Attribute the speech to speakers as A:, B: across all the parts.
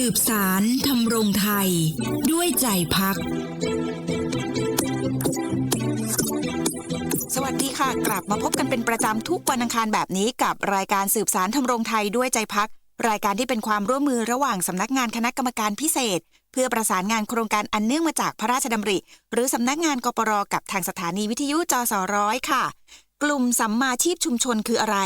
A: สืบสารทำรงไทย ด้วยใจพัก
B: สวัสดีค่ะ กลับมาพบกันเป็นประจำทุกวันอังคารแบบนี้กับรายการสืบสารทำรงไทยด้วยใจพัก รายการที่เป็นความร่วมมือระหว่างสำนักงานคณะกรรมการพิเศษ เพื่อประสานงานโครงการอันเนื่องมาจากพระราชดำริ หรือสำนักงานกปรกับทางสถานีวิทยุจสร้อยค่ะกลุ่มสัมมาชีพชุมชนคืออะไร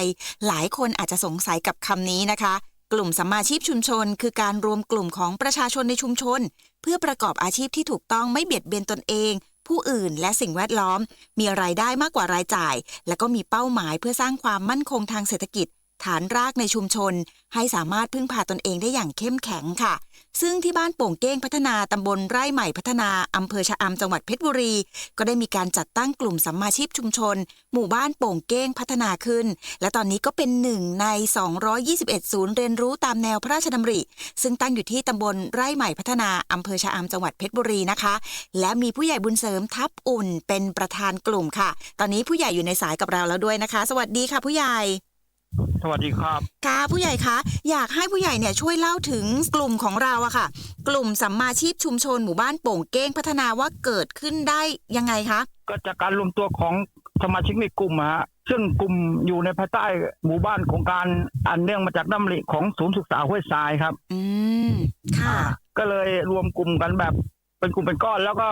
B: หลายคนอาจจะสงสัยกับคำนี้นะคะ กลุ่มสัมมาชีพชุมชน คือการรวมกลุ่มของประชาชนในชุมชน เพื่อประกอบอาชีพที่ถูกต้องไม่เบียดเบียนตนเอง ผู้อื่นและสิ่งแวดล้อม มีรายได้มากกว่ารายจ่าย และก็มีเป้าหมายเพื่อสร้างความมั่นคงทางเศรษฐกิจ ฐานรากในชุมชน ให้สามารถพึ่งพาตนเองได้อย่างเข้มแข็งค่ะ ซึ่งที่บ้านโป่งเก้งพัฒนาตำบลไร่ใหม่พัฒนาอำเภอชะอำจังหวัดเพชรบุรี ก็ได้มีการจัดตั้งกลุ่มสัมมาชีพชุมชน หมู่บ้านโป่งเก้งพัฒนาขึ้น และตอนนี้ก็เป็นหนึ่งใน 221 ศูนย์เรียนรู้ตามแนวพระราชดำริ ซึ่งตั้งอยู่ที่ตำบลไร่ใหม่พัฒนาอำเภอชะอำจังหวัดเพชรบุรีนะคะ และมีผู้ใหญ่บุญเสริมทับอุ่นเป็นประธานกลุ่มค่ะ ตอนนี้ผู้ใหญ่อยู่ในสายกับเราแล้วด้วยนะคะ สวัสดีค่ะ ผู้ใหญ่
C: สวัสดีครับ
B: ค่ะผู้ใหญ่คะอยากให้ผู้ใหญ่เนี่ยช่วยเล่าถึงกลุ่มของเราอะค่ะ กลุ่มสัมมาชีพชุมชนหมู่บ้านโป่งเก้งพัฒนาว่าเกิดขึ้นได้ยังไงคะ
C: ก็จากการรวมตัวของสมาชิกในกลุ่มอะฮะซึ่งกลุ่มอยู่ในภายใต้หมู่บ้านของการอันเนื่องมาจากน้ำริของศูนย์ศึกษาห้วยทรายครับ
B: อืมค่ะ
C: ก็เลยรวมกลุ่มกันแบบ เป็นกลุ่มเป็นก้อนแล้วก็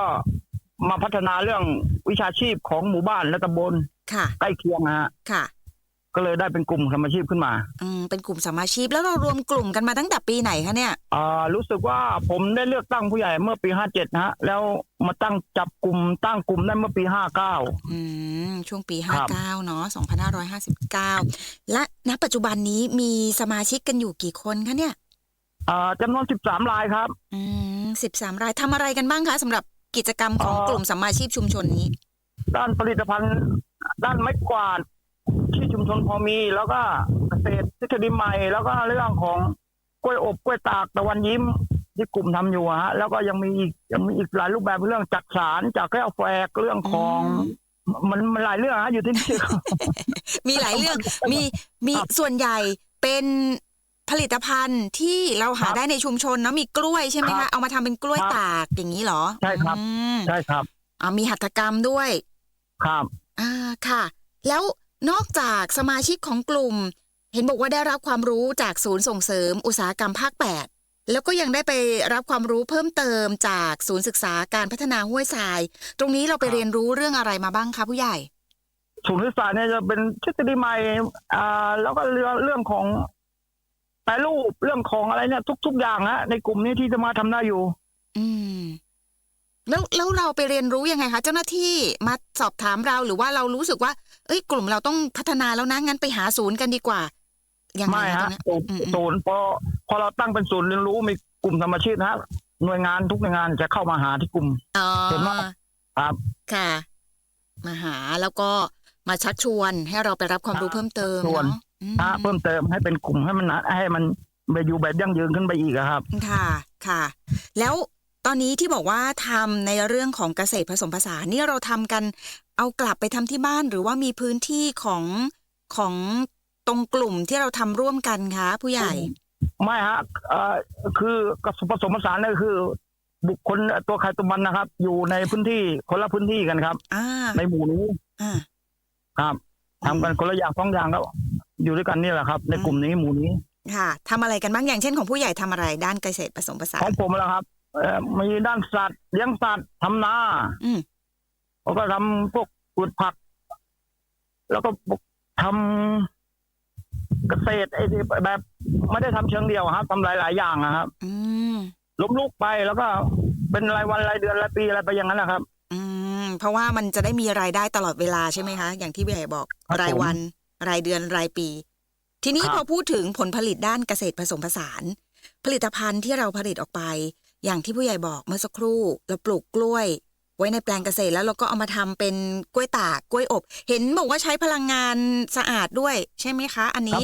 C: มาพัฒนาเรื่องวิชาชีพของหมู่บ้านและตำบล
B: ค่ะ
C: ใกล้เคียงนะฮะ
B: ค่ะ
C: ก็เลยได้เป็นกลุ่มสมาชีพขึ้นมา
B: อืมเป็นกลุ่มสัมมาชีพแล้วเรารวมกลุ่มกันมาตั้งแต่ปีไหนคะเนี่ย
C: อ่ารู้สึกว่าผมได้เลือกตั้งผู้ใหญ่เมื่อปีห้าเจ็ดนะฮะ แล้วมาตั้งจับกลุ่มตั้งกลุ่มได้เมื่อปีห้าเก้า
B: อืมช่วงปี
C: ครับ
B: 59เนาะ2559และณปัจจุบันนี้มีสมาชิกกันอยู่กี่คนคะเนี่ย
C: อ่าจำนวนสิบสามรายครับ
B: อืม13รายทำอะไรกันบ้างคะสำหรับกิจกรรมของ
C: เอ่อ
B: กลุ่มสัมมาชีพชุมชนนี้
C: ด้านผลิตภัณฑ์ด้านไม้กวาด ที่ชุมชนพอมี แล้วก็เกษตรทฤษฎีใหม่ แล้วก็เรื่องของกล้วยอบกล้วยตากตะวันยิ้มที่กลุ่มทำอยู่อะฮะแล้วก็ยังมีอีกยังมีอีกหลายรูปแบบเรื่องจักสารจากแก้วแฟกเรื่องของมันมันหลายเรื่องฮะอยู่ที่นี่
B: มีหลายเรื่องมีมี
C: ครับ
B: ส่วนใหญ่เป็นผลิตภัณฑ์ที่เราหา
C: ครับ
B: ได้ในชุมชนเนาะมีกล้วยใช่ไหม
C: ครั
B: คะ
C: บ
B: เอามาทำเป็นกล้วย
C: ครับ
B: ตากอย่างนี้เหรอ
C: ใช่ครับ
B: อืม
C: ใช่ครับ
B: อ่ามีหัตถกรรมด้วย
C: ครับ
B: อ่าค่ะ แล้ว นอกจากสมาชิกของกลุ่ม เห็นบอกว่าได้รับความรู้จากศูนย์ส่งเสริมอุตสาหกรรมภาค 8 แล้วก็ยังได้ไปรับความรู้เพิ่มเติมจากศูนย์ศึกษาการพัฒนาห้วยทราย ตรงนี้เราไป
C: ครับ
B: เรียนรู้เรื่องอะไรมาบ้างคะผู้ใหญ่
C: ศูนย์ศึกษาเนี่ยจะเป็นทฤษฎีใหม่อ่าแล้วก็เรื่องเรื่องของแปรรูปเรื่องของอะไรเนี่ย ทุก ๆ อย่างฮะในกลุ่มนี้ที่จะมาทำได้อยู่
B: อืม แล้วแล้วเราไปเรียนรู้ยังไงคะเจ้าหน้าที่มาสอบถามเราหรือว่าเรารู้สึกว่า เอ้ยกลุ่มเราต้องพัฒนาแล้วนะงั้นไปหาศูนย์กันดีกว่ายังไง
C: ไม่
B: คะตร
C: ฮะ
B: งเนี้ย
C: ศูนย์
B: อืมอืม
C: ศูนย์พอพอเราตั้งเป็นศูนย์เรียนรู้มีกลุ่มสมาชิกนะฮะหน่วยงานทุกหน่วยงานจะเข้ามาหาที่กลุ่ม
B: อ๋อ
C: ส่วนมาก ครับ
B: ค่ะ มาหาแล้วก็มาชักชวนให้เราไปรับความรู้เพิ่มเติม
C: ชวน
B: เนาะอืม
C: นะฮะเพิ่มเติมให้เป็นกลุ่มให้มันหนาให้มันไปอยู่แบบยั่งยืนขึ้นไปอีกอะครับ
B: ค่ะค่ะ แล้ว ตอนนี้ที่บอกว่าทำในเรื่องของเกษตรผสมผสานนี่เราทำกันเอากลับไปทำที่บ้านหรือว่ามีพื้นที่ของของตรงกลุ่มที่เราทำร่วมกันคะผู้ใหญ่
C: ไม่ฮะเอ่อคือผสมผสานนี่คือ บุคคลตัวใครตัวมันนะครับ อยู่ในพื้นที่คนละพื้นที่กันครับ
B: อ่า
C: ในหมู่นี้
B: อ่า
C: ครับทำกันคนละอย่างสองอย่างแล้วอยู่ด้วยกันนี่แหละครับ ในกลุ่มนี้หมู่นี้
B: ค่ะทำอะไรกันบ้างอย่างเช่นของผู้ใหญ่ทำอะไรด้านเกษตรผสมผสา
C: ขอนงผมแล้วครับเอ่อ มีด้านสัตว์เลี้ยงสัตว์ทำนา
B: อืม
C: แล้วก็ทำพวกปลูกผัก แล้วก็ทำเกษตรไอ้ที่แบบไม่ได้ทำเชิงเดียวครับทำหลาย ๆ อย่างนะครับ
B: อืม
C: ล้มลุกไปแล้วก็เป็นรายวันรายเดือนรายปีอะไรไปอย่างนั้นนะครับ
B: อืม เพราะว่ามันจะได้มีรายได้ตลอดเวลาใช่ไหมคะ อย่างที่ผู้ใหญ่บอก
C: ครับ
B: รายวัน รายเดือนรายปี ทีนี้
C: ครับ
B: พอพูดถึงผลผลิตด้านเกษตรผสมผสาน ผลิตภัณฑ์ที่เราผลิตออกไป อย่างที่ผู้ใหญ่บอกเมื่อสักครู่เราปลูกกล้วย ไว้ในแปลงเกษตรแล้วเราก็เอามาทำเป็นกล้วยตากกล้วยอบ เห็นบอกว่าใช้พลังงานสะอาดด้วย ใช่ไหมคะ อันนี้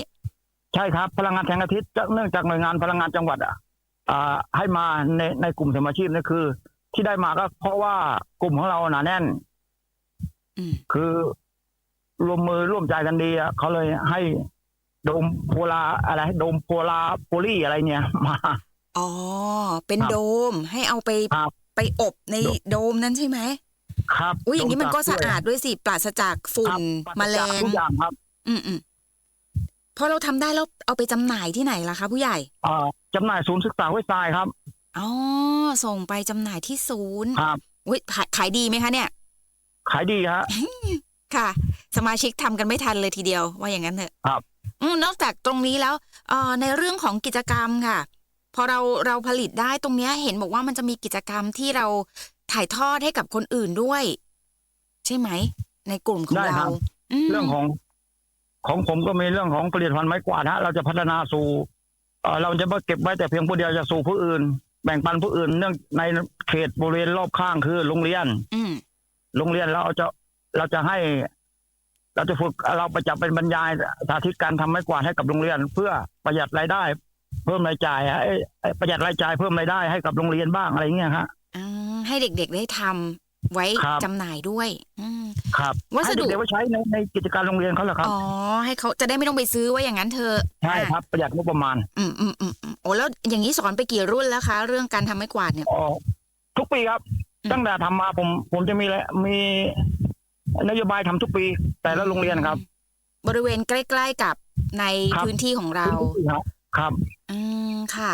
C: ใช่ครับพลังงานแสงอาทิตย์เนื่องจากหน่วยงานพลังงานจังหวัดอะอ่าให้มาในในกลุ่มสมาชิกนี่คือ ที่ได้มาก็เพราะว่ากลุ่มของเราหนาแน่น
B: อืม
C: คือรวมมือร่วมใจกันดีอะเขาเลยให้โดมโพลาอะไรโดมโพลาโพลีอะไรเนี่ยมา
B: อ๋อ เป็น
C: ครับ
B: โดมให้เอาไป
C: ครับ
B: ไปอบในโดมนั้นใช่ไหม
C: ครับ
B: อุ้ยอย่างนี้มันก็
C: โด
B: สะอาดด้วยสิปราศจากฝุ่น
C: ครับ
B: แมลง
C: ทุกอย่างครับ
B: อืมอืมพอเราทำได้แล้วเอาไปจำหน่ายที่ไหนล่ะคะผู้ใหญ่
C: เอ่อจำหน่ายศูนย์ศึกษาห้วยทรายครับ
B: อ๋อ ส่งไปจำหน่ายที่ศูนย์
C: ครับ
B: อุ้ยขายขายดีไหมคะเนี่ย
C: ขายดีฮะ
B: ค่ะ สมาชิกทำกันไม่ทันเลยทีเดียว ว่าอย่างนั้นเถอะ
C: ครับ
B: อืมนอกจากตรงนี้แล้วเอ่อในเรื่องของกิจกรรมค่ะพ อเราเราผลิตได้ตรงเนี้ยเห็นบอกว่ามันจะมีกิจกรรมที่เราถ่ายทอดให้กับคนอื่นด้วย ใช่ไหม ในกลุ่มของ
C: ได้ครั
B: เรา
C: บ
B: ม
C: เรื่องของของผมก็มีเรื่องของผลิตภัณฑ์ไม้กวาดฮะ เราจะพัฒนาสู่เอ่อเราจะไม่เก็บไว้แต่เพียงผู้เดียวจะสู่ผู้อื่น แบ่งปันผู้อื่น เนื่องในเขตบริเวณรอบข้างคือโรงเรียน
B: อืม
C: โรงเรียนเราจะเราจะให้ เราจะฝึกเราไปจับเป็นบรรยายสาธิตการทำไม้กวาดให้กับโรงเรียน เพื่อประหยัดรายได้ เพิ่มรายจ่ายให้ให้ประหยัดรายจ่ายเพิ่มรายได้ให้กับโรงเรียนบ้างอะไรเงี้ยฮะ
B: อ่าให้เด็กๆได้ทำไว้
C: ครับ
B: จำหน่ายด้วยอืม
C: ครับ
B: วัสดุ
C: ให้เด็กๆไว้ใช้ในในกิจการโรงเรียนเขาเหรอครับ
B: อ๋อให้เขาจะได้ไม่ต้องไปซื้อว่าอย่างนั้นเธอะ
C: ใช่ครับประหยัดงบประมาณ
B: อืมอืมอืมอืมโอ้แล้วอย่างนี้สอนไปกี่รุ่นแล้วคะ เรื่องการทำไม้กวาดเนี่ย
C: อ๋อทุกปีครับ
B: อืม
C: ตั้งแต่ทำมาผมผมจะมีแหละมีนโยบายทำทุกปีแต่ละโรงเรียนครับ
B: บริเวณใกล้ ๆกับใน
C: ครับ
B: พื้นที่ของเรา
C: ทุกปี ครับครับ
B: อืมค่ะ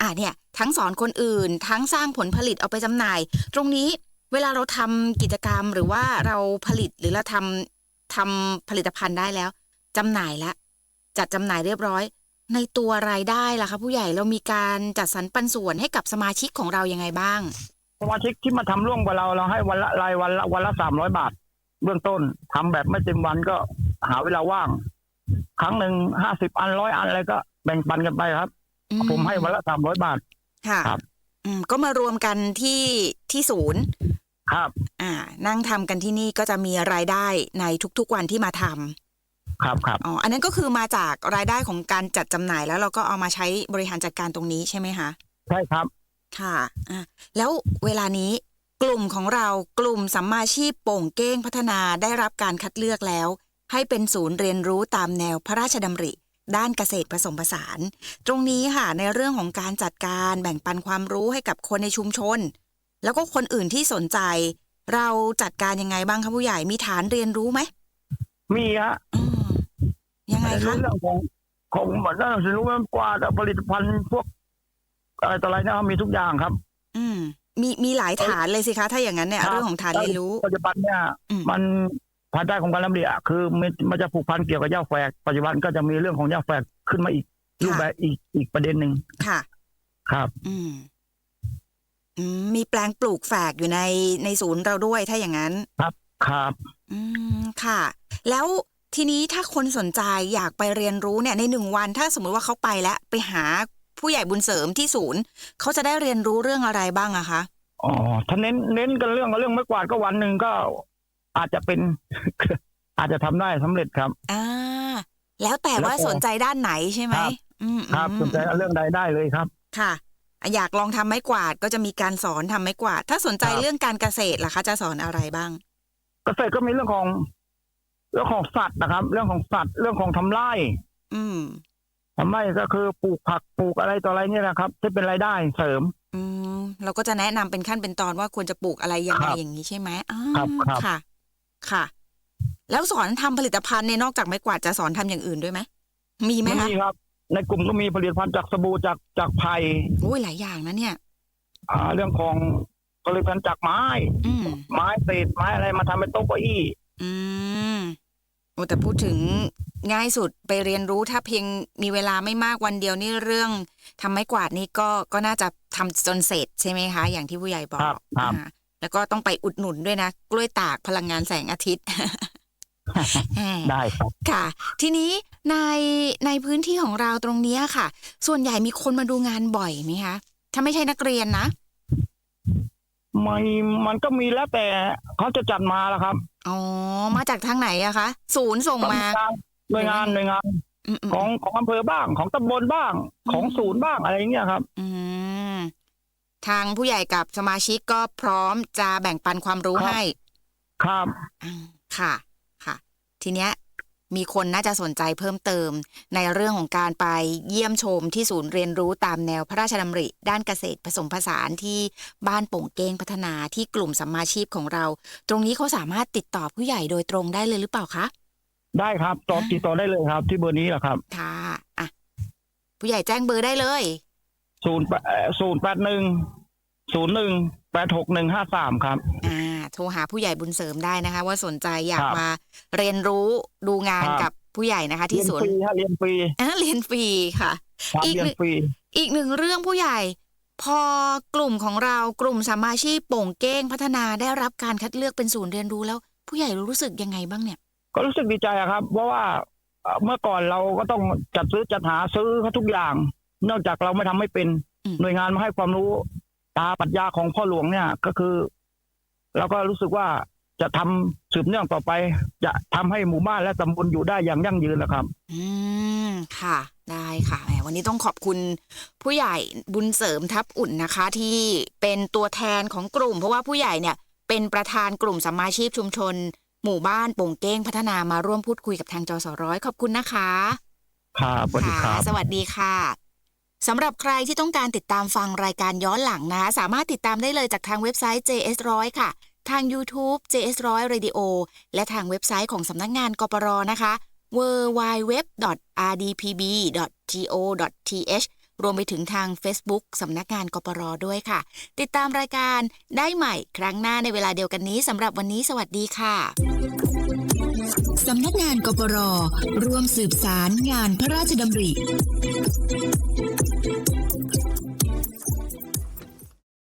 B: อ่าเนี่ย ทั้งสอนคนอื่น ทั้งสร้างผลผลิตเอาไปจำหน่าย ตรงนี้เวลาเราทำกิจกรรมหรือว่าเราผลิตหรือเราทำทำผลิตภัณฑ์ได้แล้วจำหน่ายแล้วจัดจำหน่ายเรียบร้อย ในตัวรายได้ล่ะคะผู้ใหญ่เรามีการจัดสรรปันส่วนให้กับสมาชิกของเรายังไงบ้าง
C: สมาชิกที่มาทำร่วมกับเราเราให้วันละรายวันละวันละสามร้อยบาท เบื้องต้นทำแบบไม่เต็มวันก็หาเวลาว่าง ครั้งหนึ่งห้าสิบอันร้อยอันอะไรก็ แบ่งปันกันไปครับ
B: อื
C: ผมให้วันละสามร้อยบาท
B: ค่ะ
C: ครับ
B: อืมก็มารวมกันที่ที่ศูนย์
C: ครับ
B: อ่า นั่งทำกันที่นี่ก็จะมีรายได้ในทุกๆวันที่มาทำ
C: ครับครับ
B: อ๋ออันนั้นก็คือมาจากรายได้ของการจัดจำหน่ายแล้วเราก็เอามาใช้บริหารจัดการตรงนี้ใช่ไหมคะ
C: ใช่ครับ
B: ค่ะอะแล้วเวลานี้กลุ่มของเรากลุ่มสัมมาชีพโป่งเก้งพัฒนาได้รับการคัดเลือกแล้ว ให้เป็นศูนย์เรียนรู้ตามแนวพระราชดำริ ด้านเกษตรผสมผสาน ตรงนี้ค่ะในเรื่องของการจัดการแบ่งปันความรู้ให้กับคนในชุมชน แล้วก็คนอื่นที่สนใจ เราจัดการยังไงบ้างคะผู้ใหญ่มีฐานเรียนรู้ไหม
C: มีฮะ
B: อืมยังไง
C: เรียน
B: คะ
C: รู้เรื่องของของเหมือนเรื่องรู้เรื่องกวาดผลิตภัณฑ์พวกอะไรต่ออะไรนะครับมีทุกอย่างครับ
B: อืมมีมีหลายฐานเลยสิคะ ถ้าอย่างนั้นเนี่ย
C: ครับ
B: เรื่องของฐานเรียนรู้
C: ปัจจุบันเนี่ย
B: อืม
C: มัน ภายใต้ของการลำเลียคือมันมันจะผูกพันเกี่ยวกับหญ้าแฝกปัจจุบันก็จะมีเรื่องของหญ้าแฝกขึ้นมาอีกรูปแบบอีกอีกประเด็นหนึ่ง
B: ค่ะ
C: ครับ
B: อืมอืมมีแปลงปลูกแฝกอยู่ในในศูนย์เราด้วยถ้าอย่างนั้น
C: ครับ
B: อืมค่ะ แล้วทีนี้ถ้าคนสนใจอยากไปเรียนรู้เนี่ยในหนึ่งวันถ้าสมมุติว่าเขาไปแล้วไปหาผู้ใหญ่บุญเสริมที่ศูนย์เขาจะได้เรียนรู้เรื่องอะไรบ้างอะคะ
C: อ๋อถ้าเน้นเน้นกันเรื่องเรื่องไม้กวาดก็วันหนึ่งก็ อาจจะเป็น อาจจะทำได้สำเร็จครับ
B: อ่า แล้วแต่ว่า
C: แล้วแต่
B: สนใจด้านไหนใช่ไหม
C: ครับ
B: อืม
C: ครับ
B: อืม
C: สนใจเรื่องใดได้เลยครับ
B: ค่ะ อยากลองทำไม้กวาดก็จะมีการสอนทำไม้กวาด ถ้าสนใจ
C: ครับ
B: เรื่องการเกษตรล่ะคะ จะสอนอะไรบ้าง
C: เกษตรก็มีเรื่องของ เรื่องของสัตว์นะครับ เรื่องของสัตว์เรื่องของทำไร่
B: อืม
C: ทำไร่ก็คือปลูกผักปลูกอะไรต่ออะไรเนี่ยนะครับที่เป็นรายได้เสริม
B: อืมเราก็จะแนะนำเป็นขั้นเป็นตอนว่าควรจะปลูกอะไรยังไง
C: ครับ
B: อย่างนี้ใช่ไหมอ่า
C: ครับครับ
B: ค่ะ ค่ะ แล้วสอนทำผลิตภัณฑ์เนี่ยนอกจากไม้กวาดจะสอนทำอย่างอื่นด้วยไหมมีไหม
C: ไม่
B: คะ
C: มีครับ ในกลุ่มก็มีผลิตภัณฑ์จากสบู่จากจากไผ่
B: โอ้ยหลายอย่างนะเนี่ย
C: อ่า เรื่องของผลิตภัณฑ์จากไม้
B: อืม
C: ไม้เศษไม้อะไรมาทำเป็นโต๊ะเก้าอี้
B: อืมโอ้แต่พูดถึงง่ายสุดไปเรียนรู้ถ้าเพียงมีเวลาไม่มากวันเดียวนี่เรื่องทำไม้กวาดนี่ก็ก็น่าจะทำจนเสร็จใช่ไหมคะ อย่างที่ผู้ใหญ่บอก
C: ครับครับ
B: อ่า แล้วก็ต้องไปอุดหนุนด้วยนะ กล้วยตากพลังงานแสงอาทิตย์อ่า
C: ได้ครับ
B: ค่ะ ทีนี้ในในพื้นที่ของเราตรงเนี้ยค่ะ ส่วนใหญ่มีคนมาดูงานบ่อยไหมคะถ้าไม่ใช่นักเรียนนะ
C: ไม่มันก็มีแล้วแต่เขาจะจัดมาแล้วครับ
B: อ๋อ มาจากทางไหนอะคะ ศูนย์ส่งมา
C: หน่วยงานหน่วยงาน
B: อืมอืม
C: ของของอำเภอบ้างของตำบลบ้าง ของศูนย์บ้างอะไรอย่างเงี้ยครับ
B: อืม ทางผู้ใหญ่กับสมาชิกก็พร้อมจะแบ่งปันความรู้
C: ครับ
B: ให้
C: ครับ
B: อ่าค่ะ ค่ะ ทีเนี้ยมีคนน่าจะสนใจเพิ่มเติม ในเรื่องของการไปเยี่ยมชมที่ศูนย์เรียนรู้ตามแนวพระราชดำริ ด้านเกษตรผสมผสานที่บ้านโป่งเก้งพัฒนาที่กลุ่มสัมมาชีพของเรา ตรงนี้เขาสามารถติดต่อผู้ใหญ่โดยตรงได้เลยหรือเปล่าคะ
C: ได้ครับต่อติดต่อได้เลยครับ ที่เบอร์นี้แหละครับ
B: ค่ะอะผู้ใหญ่แจ้งเบอร์ได้เลย
C: ศูนย์ศูนย์แปดหนึ่งศูนย์หนึ่งแปดหกหนึ่งห้าสามครับ
B: อ่า โทรหาผู้ใหญ่บุญเสริมได้นะคะ ว่าสนใจอยาก
C: ครับ
B: มาเรียนรู้ดูงาน
C: ครับ
B: กับผู้ใหญ่นะคะที่
C: เรียน
B: ศูน
C: ฟ
B: ย์
C: รีฮะเรียนฟรี
B: อะเรียนฟรีค่ะ
C: ครับ
B: อีก
C: เรีย
B: หนึ่
C: น
B: ง
C: ฟรี
B: อีกหนึ่งเรื่องผู้ใหญ่ พอกลุ่มของเรากลุ่มสมมาชีพโป่งเก้งพัฒนาได้รับการคัดเลือกเป็นศูนย์เรียนรู้แล้ว ผู้ใหญ่รู้สึกยังไงบ้างเนี่ย
C: ก็รู้สึกดีใจอะครับ เพราะว่าเอ่อเมื่อก่อนเราก็ต้องจัดซื้อจัดหาซื้อเขาทุกอย่าง นอกจากเราไม่ทำไม่เป็น
B: อืม
C: หน่วยงานมาให้ความรู้ตาปรัชญาของพ่อหลวงเนี่ย ก็คือเราก็รู้สึกว่าจะทำสืบเนื่องต่อไป จะทำให้หมู่บ้านและตำบลอยู่ได้อย่างยั่งยืนนะครับ
B: อืมค่ะ ได้ค่ะแหมวันนี้ต้องขอบคุณผู้ใหญ่บุญเสริมทับอุ่นนะคะ ที่เป็นตัวแทนของกลุ่ม เพราะว่าผู้ใหญ่เนี่ย เป็นประธานกลุ่มสมมาชีพชุมชน หมู่บ้านโป่งเก้งพัฒนามาร่วมพูดคุยกับทางจสร้อยขอบคุณนะคะ
C: ครับสวัสดีค
B: ค่ะ
C: รับ
B: สวัสดีค่ะ สำหรับใครที่ต้องการติดตามฟังรายการย้อนหลังนะ สามารถติดตามได้เลยจากทางเว็บไซต์ JS100 ค่ะ ทาง YouTube JS100 Radio และทางเว็บไซต์ของสำนักงานกปรนะคะ www.rdpb.go.th รวมไปถึงทาง Facebook สำนักงานกปรด้วยค่ะ ติดตามรายการได้ใหม่ครั้งหน้าในเวลาเดียวกันนี้สำหรับวันนี้สวัสดีค่ะ
A: สำนักงานกปรร่วมสืบสารงานพระราชดำริ